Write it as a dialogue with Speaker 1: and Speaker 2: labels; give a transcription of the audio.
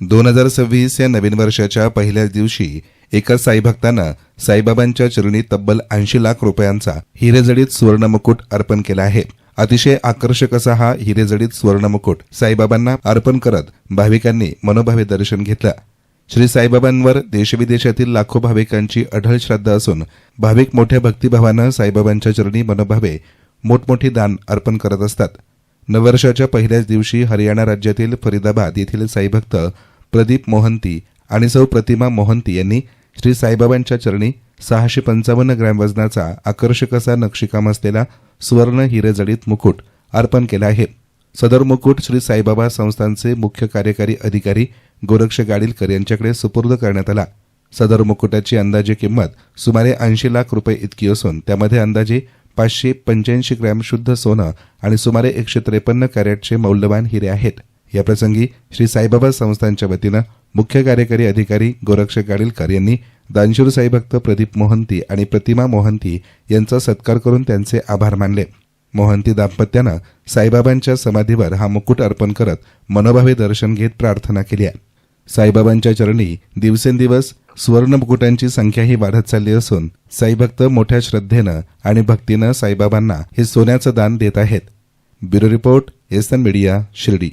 Speaker 1: दोन हजार सव्वीस या नवीन वर्षाच्या पहिल्याच दिवशी एका साईभक्तानं साईबाबांच्या चरणी तब्बल ऐंशी लाख रुपयांचा हिरेजडीत सुवर्णमुकुट अर्पण केला आहे. अतिशय आकर्षक असा हा हिरेजडीत सुवर्णमुकुट साईबाबांना अर्पण करत भाविकांनी मनोभावे दर्शन घेतलं. श्री साईबाबांवर देशविदेशातील लाखो भाविकांची अढळ श्रद्धा असून भाविक मोठ्या भक्तिभावानं साईबाबांच्या चरणी मनोभावे मोठमोठी दान अर्पण करत असतात. नववर्षाच्या पहिल्याच दिवशी हरियाणा राज्यातील फरीदाबाद येथील साईभक्त प्रदीप मोहंती आणि सौ प्रतिमा मोहंती यांनी श्री साईबाबांच्या चरणी सहाशे पंचावन्न ग्रॅम वजनाचा आकर्षक असा नक्षीकाम असलेला सुवर्ण हिरेजडित मुकुट अर्पण केला आहे. सदर मुकुट श्री साईबाबा संस्थांचे मुख्य कार्यकारी अधिकारी गोरक्ष गाडीलकर यांच्याकडे सुपूर्द करण्यात आला. सदर मुकुटाची अंदाजे किंमत सुमारे ऐंशी लाख रुपये इतकी असून त्यामध्ये अंदाजे पाचशे पंच्याऐंशी ग्रॅम शुद्ध सोनं आणि सुमारे एकशे त्रेपन्न कॅरेटचे मौल्यवान हिरे आहेत. याप्रसंगी श्री साईबाबा संस्थांच्या वतीनं मुख्य कार्यकारी अधिकारी गोरक्ष गाडीलकर यांनी दानशूर साईभक्त प्रदीप मोहंती आणि प्रतिमा मोहंती यांचा सत्कार करून त्यांचे आभार मानले. मोहंती दाम्पत्यानं साईबाबांच्या समाधीवर हा मुकुट अर्पण करत मनोभावे दर्शन घेत प्रार्थना केली आहे. साईबाबांच्या चरणी दिवसेंदिवस सुवर्णमुकुटांची संख्याही वाढत चालली असून साईभक्त मोठ्या श्रद्धेनं आणि भक्तीनं साईबाबांना हे सोन्याचं दान देत आहेत. ब्युरो रिपोर्ट एसन मीडिया शिर्डी.